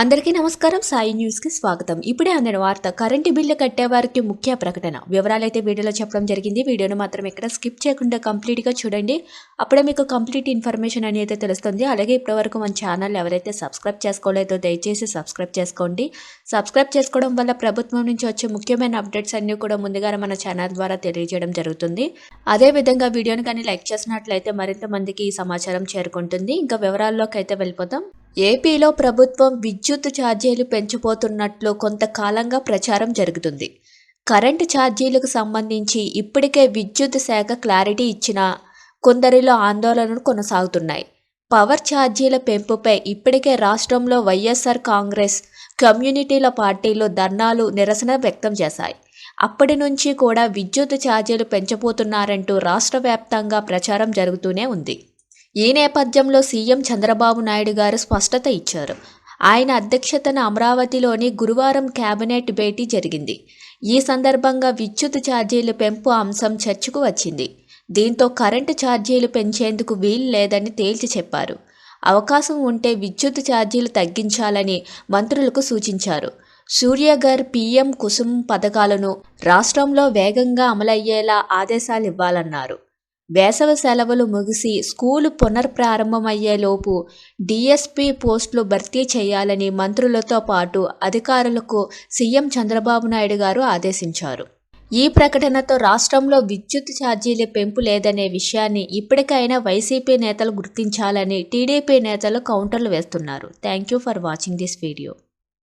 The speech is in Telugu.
అందరికీ నమస్కారం. సాయి న్యూస్కి స్వాగతం. ఇప్పుడే అందిన వార్త కరెంటు బిల్లు కట్టేవారికి ముఖ్య ప్రకటన. వివరాలైతే వీడియోలో చెప్పడం జరిగింది. వీడియోను మాత్రం ఎక్కడ స్కిప్ చేయకుండా కంప్లీట్గా చూడండి. అప్పుడే మీకు కంప్లీట్ ఇన్ఫర్మేషన్ అనేది తెలుస్తుంది. అలాగే ఇప్పటివరకు మన ఛానల్ ఎవరైతే సబ్స్క్రైబ్ చేసుకోలేదో దయచేసి సబ్స్క్రైబ్ చేసుకోండి. సబ్స్క్రైబ్ చేసుకోవడం వల్ల ప్రభుత్వం నుంచి వచ్చే ముఖ్యమైన అప్డేట్స్ అన్నీ కూడా ముందుగానే మన ఛానల్ ద్వారా తెలియజేయడం జరుగుతుంది. అదేవిధంగా వీడియోని కానీ లైక్ చేసినట్లయితే మరింత మందికి ఈ సమాచారం చేరుకుంటుంది. ఇంకా వివరాల్లోకి అయితే వెళ్ళిపోతాం ఏపీలో ప్రభుత్వం విద్యుత్ ఛార్జీలు పెంచబోతున్నట్లు కొంతకాలంగా ప్రచారం జరుగుతుంది. కరెంటు ఛార్జీలకు సంబంధించి ఇప్పటికే విద్యుత్ శాఖ క్లారిటీ ఇచ్చినా కొందరిలో ఆందోళనలు కొనసాగుతున్నాయి. పవర్ ఛార్జీల పెంపుపై ఇప్పటికే రాష్ట్రంలో వైఎస్ఆర్ కాంగ్రెస్ కమ్యూనిటీల పార్టీలు ధర్నాలు నిరసన వ్యక్తం చేశాయి. అప్పటి నుంచి కూడా విద్యుత్ ఛార్జీలు పెంచబోతున్నారంటూ రాష్ట్ర వ్యాప్తంగా ప్రచారం జరుగుతూనే ఉంది. ఈ నేపథ్యంలో సీఎం చంద్రబాబు నాయుడు గారు స్పష్టత ఇచ్చారు. ఆయన అధ్యక్షతన అమరావతిలోని గురువారం కేబినెట్ భేటీ జరిగింది. ఈ సందర్భంగా విద్యుత్ ఛార్జీల పెంపు అంశం చర్చకు వచ్చింది. దీంతో కరెంటు ఛార్జీలు పెంచేందుకు వీలు లేదని తేల్చి చెప్పారు. అవకాశం ఉంటే విద్యుత్ ఛార్జీలు తగ్గించాలని మంత్రులకు సూచించారు. సూర్యగర్ పీఎం కుసుమ్ పథకాలను రాష్ట్రంలో వేగంగా అమలయ్యేలా ఆదేశాలు ఇవ్వాలన్నారు. వేసవి సెలవులు ముగిసి స్కూలు పునర్ప్రారంభమయ్యేలోపు డిఎస్పి పోస్టులు భర్తీ చేయాలని మంత్రులతో పాటు అధికారులకు సీఎం చంద్రబాబు నాయుడు గారు ఆదేశించారు. ఈ ప్రకటనతో రాష్ట్రంలో విద్యుత్ ఛార్జీల పెంపు లేదనే విషయాన్ని ఇప్పటికైనా వైసీపీ నేతలు గుర్తించాలని టీడీపీ నేతలు కౌంటర్లు వేస్తున్నారు. Thank you for watching this video.